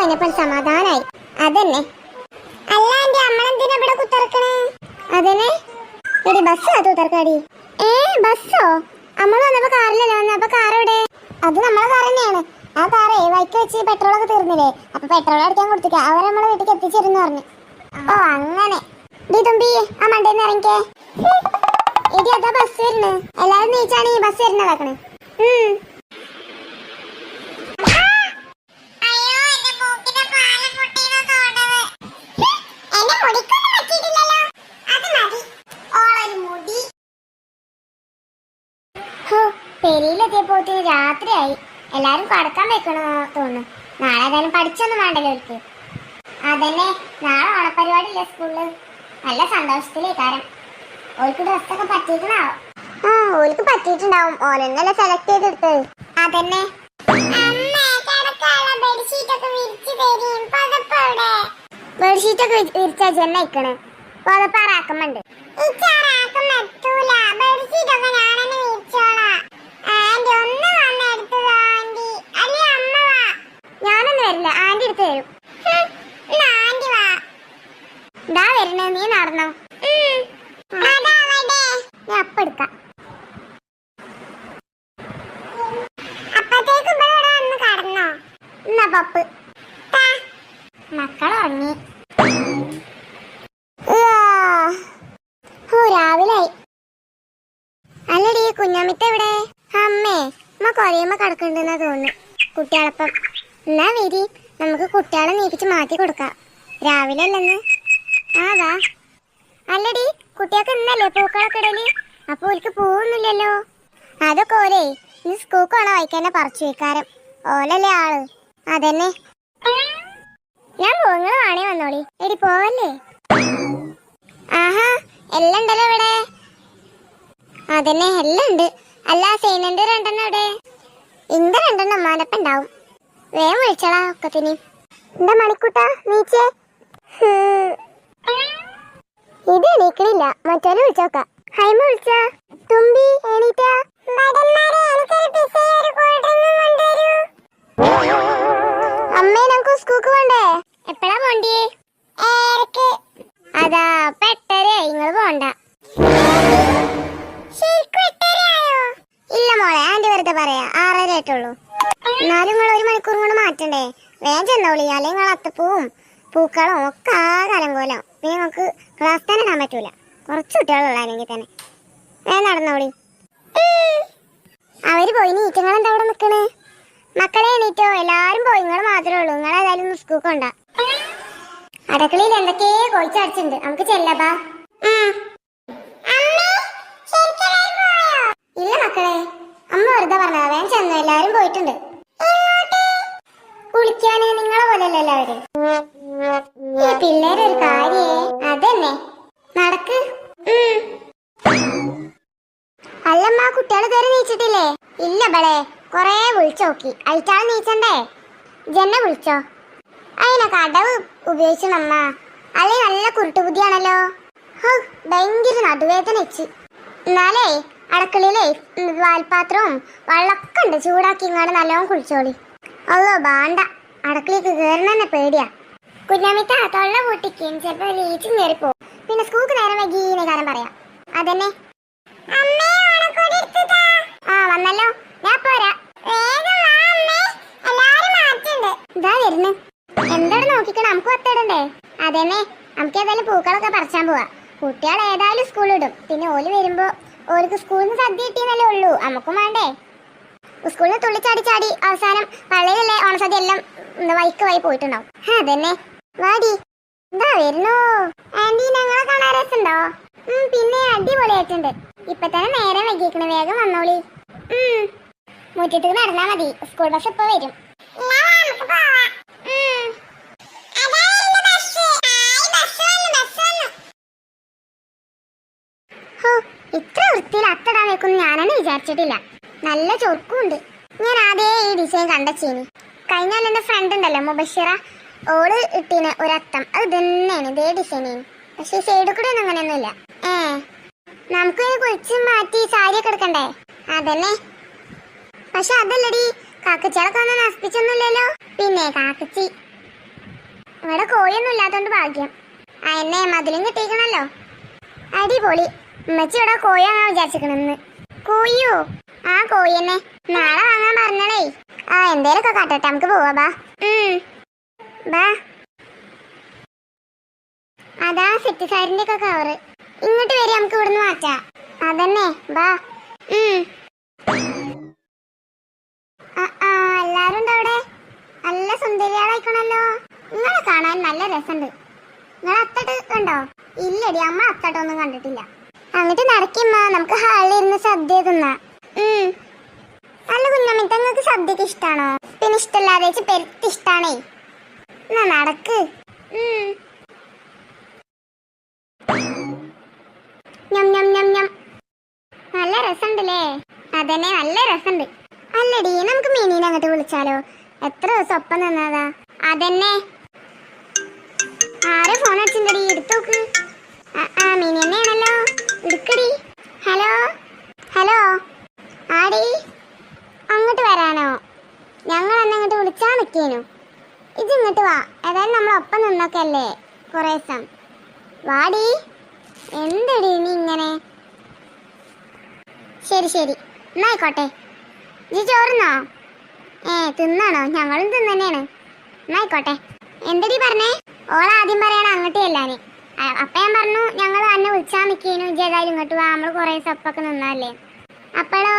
കഴിഞ്ഞപ്പോൾ സമാധാനായി. അതന്നെ. അല്ല എന്റെ അമ്മളെന്തിനാ ഇവിടെ കുത്തിറക്കണേ? അതന്നെ. എടി ബസ്സാ അത് ഏ ബസ്സോ അമ്മ വന്നപ്പോ കാറിലല്ലേ അപ്പൊ കാർ എവിടെ? അത് നമ്മളെ കാർ തന്നെയാണ്. ആ കാറേ വൈക്ക് വെച്ച് പെട്രോൾ ഒക്കെ തീർന്നില്ലേ? അപ്പൊ പെട്രോൾ അടിക്കാൻ കൊടുത്തിക്ക അവർ നമ്മളെ വീട്ടിൽ എത്തിച്ചേരുന്നു പറഞ്ഞു. ഓ അങ്ങനെ. ഡി തുമ്പി ആ മണ്ടേന്ന് ഇറങ്ങിക്കേ. എടി അതാ ബസ് വരുന്നു. എല്ലാരും നീച്ചാണ് ഈ ബസ് വരുന്നതാക്കണേ. ഉം. പെരിയിലെത്തിയപ്പോത്തിന് രാത്രിയായി. എല്ലാരും കടക്കാൻ വെക്കണോ തോന്നുന്നു. നാളെ ഏതായാലും പഠിച്ചൊന്നും വേണ്ടല്ലോ അവർക്ക്. അതന്നെ നാളെ ഓണപരിപാടി ഇല്ല സ്കൂളിൽ? നല്ല സന്തോഷത്തിലേ കാരം. ഓൾക്ക് ഡ്രസ്സൊക്കെ പറ്റിയിട്ടുണ്ടാവും. ആ ഓൾക്ക് പറ്റിയിട്ടുണ്ടാവും. ഓലെന്നല്ലേ സെലക്ട് ചെയ്തെടുത്തത്? അതന്നെ. ബെഡ്ഷീറ്റ് ഒക്കെ വിരിച്ചാ ഇക്കണ് പുതപ്പാറാക്കുന്നുണ്ട് ഞാനൊന്നും വരില്ല. ആന്റി എടുത്ത് തരും ഇതാ വരുന്നേ. നീ നടന്നോ. ഞാൻ അപ്പ എടുക്കാം. രാവിലായി അല്ലടി കുഞ്ഞമ്മിത്ത എവിടെ അമ്മേ അമ്മ കൊറേമ്മ കിടക്കണ്ടെന്നാ തോന്നുന്നു. കുട്ടികളപ്പം. എന്നാ വരി നമുക്ക് കുട്ടികളെ നീപ്പിച്ച് മാറ്റി കൊടുക്കാം. രാവിലെ അല്ലെന്ന്? ആ വാ. അല്ലടി കുട്ടികൾക്ക് ഇന്നല്ലേ പൂക്കളൊക്കെ ഇടൽ? അപ്പൊ ഓർക്ക് പൂവൊന്നുമില്ലല്ലോ. അതൊക്കെ ഓലേ ഇന്ന് സ്കൂക്കാണോ വായിക്കാനെ പറിച്ചു വെക്കാരം. ഓലല്ലേ ആൾ. അതന്നെ. ഞാൻ പോങ്ങൾ വാണേ വന്നോളി. എടി പോവല്ലേ? ആഹാ എല്ലാം ഉണ്ടല്ലോ ഇവിടെ. അതന്നെ എല്ലാം ഉണ്ട്. അല്ല സൈനന്റെ രണ്ടെണ്ണം അവിടെ. ഇന്റെ രണ്ടെണ്ണം അമ്മാനപ്പ ഉണ്ടാവും. വേഗം വിളിച്ചടാ ഒക്കത്തിനി. എന്താ മണിക്കൂട്ട നീച്ചേ ഇത് എണീക്കണില്ല. മറ്റോനെ വിളിച്ചോക്ക. ഹൈമ വിളിച്ച? തുമ്പി എണീറ്റ? അമ്മേ നമുക്ക് സ്കൂക്ക് വേണ്ടേ എപ്പോഴാ പോണ്ടിയേ? അതാ പെട്ടരേ നിങ്ങൾ പോണ്ട. ഇല്ല മോളെ ആന്റി വെറുതെ പറയാ. ആറര ആയിട്ടുള്ളൂ എന്നാലും നിങ്ങൾ ഒരു മണിക്കൂർ കൊണ്ട് മാറ്റണ്ടേ? വേഗം ചെന്നോളി അല്ലെങ്കിൽ നിങ്ങൾ അത്തപ്പൂവും പൂക്കളും ഒക്കെ ആ കോലം പിന്നെ നിങ്ങൾക്ക് ക്ലാസ് തന്നെ ഇടാൻ പറ്റൂല. കുറച്ച് കുട്ടികളുള്ളായിരുന്നെങ്കിൽ തന്നെ. വേഗം നടന്നോളി അവർ പോയി. നീറ്റങ്ങൾ എന്താ അവിടെ നിൽക്കണേ മക്കളെ എണീറ്റോ? എല്ലാരും പോയി. നിങ്ങൾ മാത്രമേ ഉള്ളൂ. നിങ്ങൾ ഏതായാലും ഒന്ന് സ്കൂൾ കൊണ്ട അടക്കളയിൽ എന്തൊക്കെയോ കൊഴിച്ചടിച്ചിട്ടുണ്ട് നമുക്ക് ചെല്ലപ്പാ ഇല്ല മക്കളെ. അമ്മ വെറുതെ പറഞ്ഞതാ. വേഗം ചെന്നു. എല്ലാരും പോയിട്ടുണ്ട്. കുളിക്കാന് നിങ്ങളെ പോലെയല്ലല്ലോ അവർ. ഈ പിള്ളേരെ ഒരു കാര്യേ അതന്നെ. നടക്ക്. അല്ലമ്മ കുട്ടികൾ കയറി നീച്ചിട്ടില്ലേ? ഇല്ല ബളെ കൊറേ വിളിച്ചു നോക്കി. അയച്ചാൾ നീച്ചണ്ടേ? ജന്നെ വിളിച്ചോ? അതിനെ കടവ് ഉപയോഗിച്ചണമ്മ. അല്ലെ നല്ല കുരുട്ടുബുദ്ധിയാണല്ലോ? ഹോ ഭയങ്കര നടുവേദന വെച്ച് എന്നാലേ അടക്കളയിലെ വാൽപാത്രവും വെള്ളമൊക്കെ ഉണ്ട്. ചൂടാക്കി ഇങ്ങോട്ട് നല്ലോണം കുളിച്ചോളി. അല്ലോ ബാണ്ട. അടക്കളയ്ക്ക് കയറണ തന്നെ പേടിയാ. കുഞ്ഞാമിത്ത തൊള്ള പൊട്ടിക്കും. ചിലപ്പോ ലീച്ചും കയറിപ്പോ പിന്നെ സ്കൂൾക്ക് നേരം വൈകീനെ കാര്യം പറയാം. അതന്നെ. ആ വന്നല്ലോ. ഞാൻ പോരാ. എന്താണ് നോക്കിക്കണ? നമുക്ക് ഒത്തിടണ്ടേ? അതന്നെ. നമുക്ക് ഏതായാലും പൂക്കളൊക്കെ പറിച്ചാൻ പോവാ. കുട്ടികൾ ഏതായാലും സ്കൂളിൽ ഇടും പിന്നെ ഓൽ വരുമ്പോ ഓർക്ക് സ്കൂളിൽ നിന്ന് സദ്യ കിട്ടിയെന്നല്ലേ ഉള്ളൂ. നമുക്കും വേണ്ടേ? സ്കൂളിൽ തുള്ളിച്ചാടി ചാടി അവസാനം പള്ളിയിലെ ഓണസദ്യ എല്ലാം വൈക്ക് വൈ പോയിട്ടുണ്ടാവും. പിന്നെ വാടി എന്താ ഞങ്ങളെ പിന്നെ അടിപൊളിയായിട്ടുണ്ട്. ഇപ്പൊ തന്നെ നേരെ വൈകിക്കണ വേഗം വന്നോളി. മുറ്റത്തേക്ക് നടന്നാ മതി. സ്കൂൾ ബസ് ഇപ്പൊ വരും. ഇത്ര വൃത്തിയിൽ അത്തടാൻ വെക്കുന്നു ഞാനെന്നെ വിചാരിച്ചിട്ടില്ല. നല്ല ചൊറുക്കുണ്ട് ഞാൻ ആദ്യേ ഈ ഡിസൈൻ കണ്ടച്ചീനി. കഴിഞ്ഞാൽ എന്റെ ഫ്രണ്ട് ഉണ്ടല്ലോ മുബഷിറ. ഓൾ ഇട്ടീന് ഒരത്തം. അത് തന്നെയാണ് ഇതേ ഡിസൈനാണ് പക്ഷെ സൈഡിൽ കൂടെ ഒന്നും അങ്ങനെയൊന്നുമില്ല. ഏ നമുക്ക് കുളിച്ച് മാറ്റി സാരിയൊക്കെ എടുക്കണ്ടേ? അതന്നെ പക്ഷെ അതല്ലടി കാക്കച്ചികളൊക്കെ ഒന്നും നശിപ്പിച്ചൊന്നുമില്ലല്ലോ. പിന്നെ കാക്കച്ചി. ഇവിടെ കോഴിയൊന്നും ഇല്ലാത്തോണ്ട് ഭാഗ്യം. ആ എന്നെ മതിലും കിട്ടിയിരിക്കണല്ലോ. അടിപൊളി. ഉമ്മച്ചി ഇവിടെ കോഴിയാണോ വിചാരിച്ചിരിക്കണെന്ന് കോഴിയോ? ആ കോഴിയെന്നെ നാളെ വാങ്ങാൻ പറഞ്ഞടേ ആ എന്തേലൊക്കെ കാട്ടട്ടെ നമുക്ക് പോവാ ബാ. ബാ. അതാ സെറ്റ് സാരിന്റെ ഒക്കെ കവറ് ഇങ്ങോട്ട് വരെ നമുക്ക് ഇവിടുന്ന് മാറ്റാ. അതന്നെ ബാ. എല്ലാരും ഉണ്ടോ അവിടെ? നല്ല സുന്ദരിയാളായിക്കണല്ലോ. നിങ്ങളെ കാണാൻ നല്ല രസമുണ്ട്. നിങ്ങൾ അത്തട്ട് കണ്ടോ? ഇല്ലടി അമ്മ അത്തട്ടൊന്നും കണ്ടിട്ടില്ല. അങ്ങോട്ട് നടക്കിയമ്മ നമുക്ക് ഹാളിൽ ഇരുന്ന് സദ്യ തിന്നാ. അല്ല കുഞ്ഞമ്മിത്ത നിങ്ങൾക്ക് സദ്യക്ക് ഇഷ്ടാണോ? പിന്നെ ഇഷ്ടമല്ലാതെ വെച്ച് പെരുത്ത് ഇഷ്ടാണേ. എന്നാ നടക്ക്. ഞം ഞം ഞം ഞം. നല്ല രസമുണ്ടല്ലേ? അതന്നെ നല്ല രസമുണ്ട്. അല്ലടി നമുക്ക് മിനീനെ അങ്ങോട്ട് വിളിച്ചാലോ? എത്ര ദിവസം ഒപ്പം നിന്നതാ? അതന്നെ. ആരെ ഫോൺ അടിച്ചിട്ടുണ്ടടി എടുത്തോക്ക് ആ മിനി തന്നെയാണല്ലോ എടുക്കടി. ഹലോ? ഹലോ? ആടി അങ്ങോട്ട് വരാനോ? ഞങ്ങൾ അന്ന് അങ്ങോട്ട് വിളിച്ചാൽ നിൽക്കേനു ഇത് ഇങ്ങോട്ട് വാ. ഏതായാലും നമ്മൾ ഒപ്പം നിന്നൊക്കെ അല്ലേ കുറേ ദിവസം. വാടി. എന്തടി നീ ഇങ്ങനെ? ശരി ശരി. എന്നായിക്കോട്ടെ നീ ചോറുന്നോ? ഏ തിന്നാണോ? ഞങ്ങളും തിന്നന്നെയാണ്. എന്നായിക്കോട്ടെ എന്തടി പറഞ്ഞേ? ഓൾ ആദ്യം പറയണ അങ്ങോട്ട് ചെല്ലാന്. അപ്പം ഞാൻ പറഞ്ഞു ഞങ്ങൾ അന്നെ വിളിച്ചാൽ നിൽക്കേനു ജി ഏതായാലും ഇങ്ങോട്ട് വാ. നമ്മൾ കുറേ ദിവസം ഒപ്പൊക്കെ നിന്നല്ലേ അപ്പോഴോ?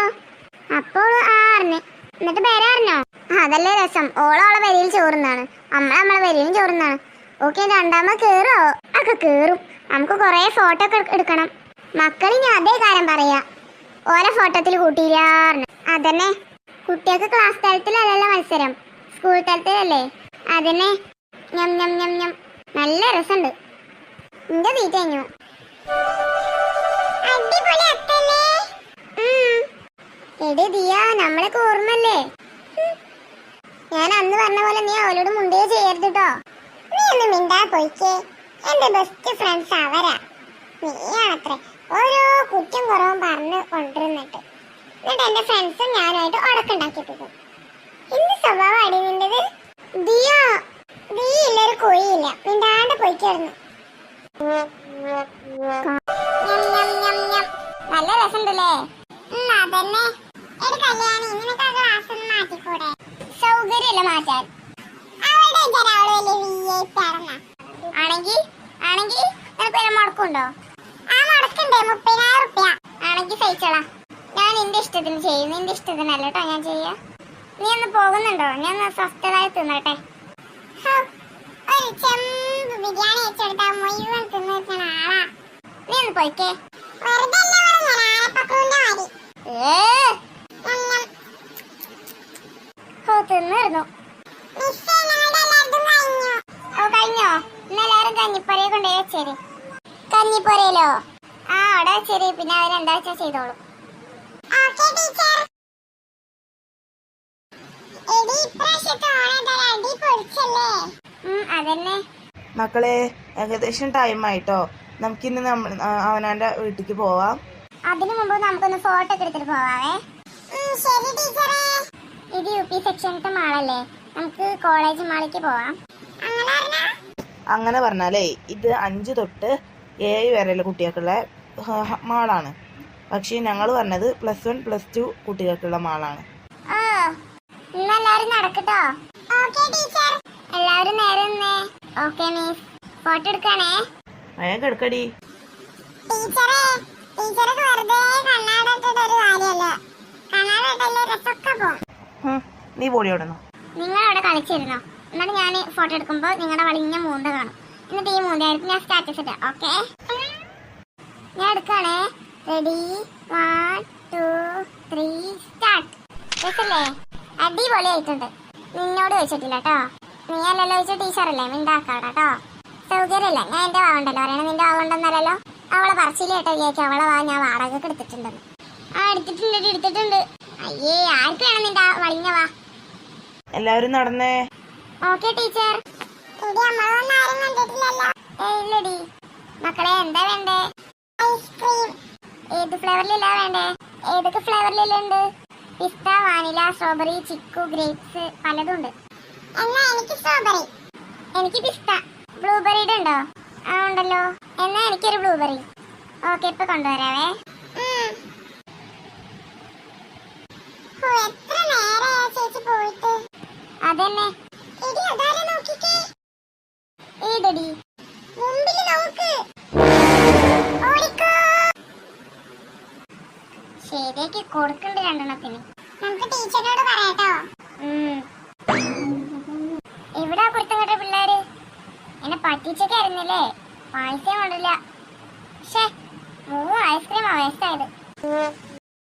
അപ്പോൾ ആ അറിഞ്ഞ്. എന്നിട്ട് പേര് അറിഞ്ഞോ? അതല്ലേ രസം. ഓളോളെ വരിയിൽ ചോറുന്നാണ്. അമ്മ നമ്മളെ വരിയിലും ചോറുന്നാണ്. ഓക്കെ രണ്ടാമത് കേറോ? ഒക്കെ കേറും. നമുക്ക് കുറേ ഫോട്ടോ ഒക്കെ എടുക്കണം. മക്കളിനി അതേ കാര്യം പറയാ. ഓരോ ഫോട്ടോത്തിൽ കൂട്ടിയില്ലാറിന് അതന്നെ. കുട്ടികൾക്ക് ക്ലാസ് തലത്തിലല്ലല്ലോ മത്സരം. സ്കൂൾ തലത്തിലല്ലേ? അതന്നെ. ഞം ഞം ഞം ഞം. നല്ല രസമുണ്ട്. നിന്റെ തീറ്റ അടിപൊളി എടി ദിയ നമ്മളൊക്കെ ഓർമ്മല്ലേ ഞാൻ അന്ന് പറഞ്ഞ പോലെ നീ അവളോട് മുണ്ടേ ചെയ്യരുത് കേട്ടോ നീ ഒന്ന് മിണ്ടാ പോയിക്കേ. എന്റെ ബെസ്റ്റ് ഫ്രണ്ട്സ് അവരാ. നീയാണത്രേ ഓരോ കുറ്റം കുറവും പറഞ്ഞ് കൊണ്ടിരുന്നിട്ട്. എന്നിട്ട് എന്റെ ഫ്രണ്ട്സും ഞാനുമായിട്ട് ഉടക്കുണ്ടാക്കി പോകും എന്ത് സ്വഭാവമാണ് നിന്റേത്? ദിയ നീ ഇല്ലൊരു കോഴിയില്ല. മിണ്ടാണ്ട് പോയിക്കായിരുന്നു. നല്ല രസമുണ്ടല്ലേ? അതന്നെ. ഒരു കല്യാണം. ഇങ്ങനത്തെ ക്ലാസ് ഒന്ന് മാറ്റിക്കൂടെ? സൗകര്യമല്ല മാറ്റാൻ. അവിടെ അവൾ വലിയ വി ഐ പി ആണെന്നാ. ആണെങ്കി ആണെങ്കി നിനക്ക് വല്ല മുടക്കുണ്ടോ? ആ മുടക്കുണ്ട്. മുപ്പതിനായിരം റുപ്യ. ആണെങ്കി സഹിച്ചോളാം. ഞാൻ നിന്റെ ഇഷ്ടത്തിന് ചെയ്യും. നിന്റെ ഇഷ്ടത്തിനല്ല കേട്ടോ ഞാൻ ചെയ്യാ. നീ ഒന്ന് പോകുന്നുണ്ടോ? ഞാൻ സ്വസ്ഥതായി തിന്നട്ടെ. ഒരു ചെമ്പ് ബിരിയാണി വെച്ചെടുത്താ മുഴുവൻ തിന്നു ആളാ. നീ ഒന്ന് പോയിക്കേ. വെറുതെ ആനപ്പക്കൂന്റെ മാതിരി. ഏ, തിന്നിരുന്നു ഓ കഴിഞ്ഞോ? ഇന്നെല്ലാരും കഞ്ഞിപ്പുരയെ കൊണ്ടുപോയി വെച്ചേര്. കഞ്ഞിപ്പുരയിലോ? ആ അവിടെ ശരി പിന്നെ അവർ എന്താ വെച്ചാ ചെയ്തോളും. മക്കളെ ഏകദേശം ടൈം ആയിട്ടോ. നമുക്കിന്ന് ഇന്ന് അവനാന്റെ വീട്ടിലേക്ക് പോവാം. അതിനു മുമ്പ് നമുക്കൊന്ന് ഫോട്ടോ ഒക്കെ എടുത്തിട്ട് പോവാവേ. ശരി ടീച്ചറേ. ഇത് യു പി സെക്ഷനത്തെ മാളല്ലേ? നമുക്ക് കോളേജ് മാളിക്ക് പോവാം. അങ്ങനെ പറഞ്ഞാ? അങ്ങനെ പറഞ്ഞാലേ ഇത് അഞ്ച് തൊട്ട് ഏഴ് വരെയുള്ള കുട്ടികൾക്കുള്ള മാളാണ്. പക്ഷേ ഞങ്ങൾ പറഞ്ഞത് പ്ലസ് വൺ പ്ലസ് ടു കുട്ടികൾക്കുള്ള മാളാണ്. എല്ലാവരും നേരെ ഓക്കേ മിസ് ഫോട്ടോ എടുക്കണേ. വേഗം എടുക്കടി ടീച്ചറെ ടീച്ചർക്ക് വെറുതെ കണ്ണാടിട്ടിട്ട് ഒരു കാര്യമല്ല. കണ്ണാടിട്ടല്ലേ രസമൊക്കെ പോകും നീ പോളി ഓടണോ നിങ്ങൾ അവിടെ കളിച്ചിരുന്നോ എന്നിട്ട് ഞാൻ ഫോട്ടോ എടുക്കുമ്പോൾ നിങ്ങളുടെ വളിഞ്ഞ മൂന്ത കാണും. എന്നിട്ട് ഈ മൂന്നായിരിക്കും ഞാൻ സ്റ്റാറ്റസ് ഇട്ട ഓക്കെ ഞാൻ എടുക്കാണേ. Ready one two three start അടിപൊളി ആയിട്ടുണ്ട് നിന്നോട് ചോദിച്ചിട്ടില്ല കേട്ടോ നീ അല്ലല്ലോ ചോദിച്ച ടീച്ചറല്ലേ മിണ്ടാക്കാട കേട്ടോ സൗകര്യമല്ല. ഞാൻ എന്റെ വാവുണ്ടല്ലോ അറിയണം നിന്റെ വാവുണ്ടെന്നല്ലോ അവളെ പറച്ചില്ല കേട്ടോ ചേച്ചി അവളെ വാ ഞാൻ വാടക എടുത്തിട്ടുണ്ടെന്ന്. ആ എടുത്തിട്ടുണ്ട് എടുത്തിട്ടുണ്ട്. അയ്യേ ആർക്ക് നിന്റെ വളിഞ്ഞ വാ? എല്ലാവരും നടന്നേ. Okay teacher. ഇല്ലടി. മക്കളെ എന്താ വേണ്ടേ? Ice cream. ഏത് ഫ്ലേവറിലില്ല വേണ്ടേ? ഏതൊക്കെ ഫ്ലേവറിലുണ്ട്? Pista vanilla strawberry chikoo grapes പലതും ഉണ്ട്. എന്നാ എനിക്ക് സ്ട്രോബെറി. എനിക്ക് പിസ്ത. ബ്ലൂബെറിയുടെ ഉണ്ടോ? ആ ഉണ്ടല്ലോ. എന്നാ എനിക്കൊരു ബ്ലൂബെറി. ഓക്കെ ഇപ്പൊ കൊണ്ടുവരാവേ. ഓ, എത്ര നേരായി ആ ചേച്ചി പോയിട്ട്? അതന്നെ? ഏതെടി? മുമ്പിൽ നോക്ക്. ശരിയാക്കി കൊടുക്കണ്ട രണ്ടെണ്ണത്തിന്. നമുക്ക് ടീച്ചറിനോട് പറയാട്ടോ. എവിടാ പുറത്തുകട്ട പിള്ളേര്? എന്നെ പറ്റിച്ചൊക്കെയായിരുന്നില്ലേ പായസം കൊണ്ടില്ല. പക്ഷേ മൂന്ന് ഐസ്ക്രീം വേസ്റ്റായത്.